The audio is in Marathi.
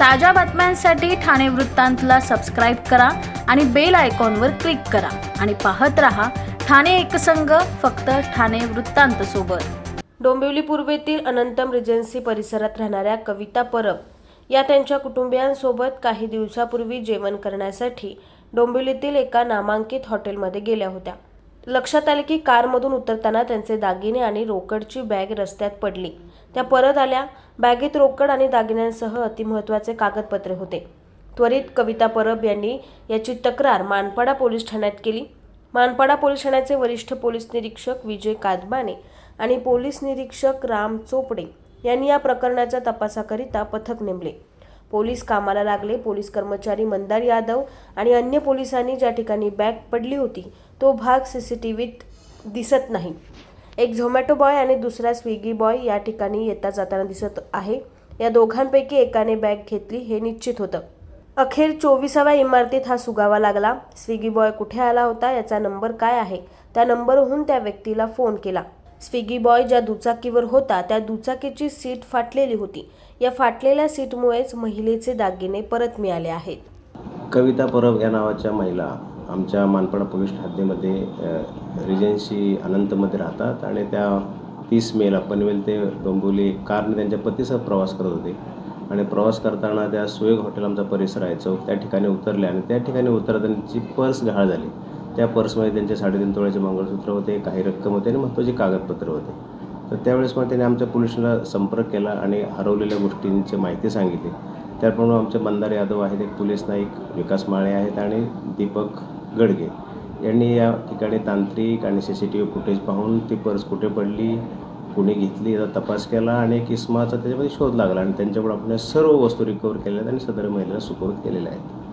ताज्या बातम्यांसाठी ठाणे वृत्तांतला सबस्क्राईब करा आणि बेल आयकॉनवर क्लिक करा. आणि पाहत रहा ठाणे एकसंघ फक्त ठाणे वृत्तांत सोबत. डोंबिवली पूर्वेतील अनंतम रिजन्सी परिसरात राहणाऱ्या कविता परब या त्यांच्या कुटुंबियांसोबत काही दिवसापूर्वी जेवण करण्यासाठी डोंबिवलीतील एका नामांकित हॉटेलमध्ये गेल्या होत्या. लक्षात आले की कारमधून उतरताना त्यांचे दागिने आणि रोकडची बॅग रस्त्यात पडली. त्या परत आल्या. बॅगेत रोकड आणि दागिन्यांसह अतिमहत्वाचे कागदपत्रे होते. त्वरित कविता परब यांनी याची तक्रार मानपाडा पोलीस ठाण्यात केली. मानपाडा पोलीस ठाण्याचे वरिष्ठ पोलीस निरीक्षक विजय कादबाने आणि पोलीस निरीक्षक राम चोपडे यांनी या प्रकरणाच्या तपासाकरिता पथक नेमले. पोलीस कामाला लागले. पोलीस कर्मचारी मंदार यादव आणि अन्य पोलिसांनी ज्या ठिकाणी बॅग पडली होती तो भाग सी सी टी व्हीत दिसत नाही. एक झोमॅटो बॉय आणि दुसरा स्विगी बॉय या ठिकाणी येता जाताना दिसत आहे. या दोघांपैकी एकाने बॅग घेतली हे निश्चित होतं. अखेर चोवीसाव्या इमारतीत हा सुगावा लागला. स्विगी बॉय कुठे आला होता? याचा नंबर काय आहे? त्या नंबरहून त्या व्यक्तीला फोन केला. स्विगी बॉय ज्या दुचाकीवर होता त्या दुचाकीची सीट फाटलेली होती. या फाटलेल्या सीटमुळेच महिलेचे दागिने परत मिळाले आहेत. कविता परब या नावाच्या महिला आमच्या मानपाडा पोलीस हद्दीमध्ये रिजन्सी अनंतमध्ये राहतात आणि त्या तीस मेला पनवेल ते डोंबिवली कारने त्यांच्या पतीसह प्रवास करत होते. आणि प्रवास करताना त्या सुयोग हॉटेल आमचा परिसर आहे चौक त्या ठिकाणी उतरल्या आणि त्या ठिकाणी उतरताना त्यांची पर्स गहाळ झाली. त्या पर्समध्ये त्यांचे साडेतीन तोळ्याचे मंगळसूत्र होते काही रक्कम होते आणि महत्त्वाची कागदपत्र होते. तर त्यावेळेस मग त्यांनी आमच्या पोलिसला संपर्क केला आणि हरवलेल्या गोष्टींची माहिती सांगितली. त्याप्रमाणे आमचे मंदार यादव आहेत एक पोलीस नाईक विकास माळे आहेत आणि दीपक गडगे. यांनी या ठिकाणी तांत्रिक आणि C C T V footage पाहून ती पर्स कुठे पडली कुणी घेतली याचा तपास केला आणि एक त्याच्यामध्ये शोध लागला. आणि त्यांच्याकडून आपण सर्व वस्तू रिकवर केल्या आहेत आणि सदर महिलेला सुपूर्द केलेल्या आहेत.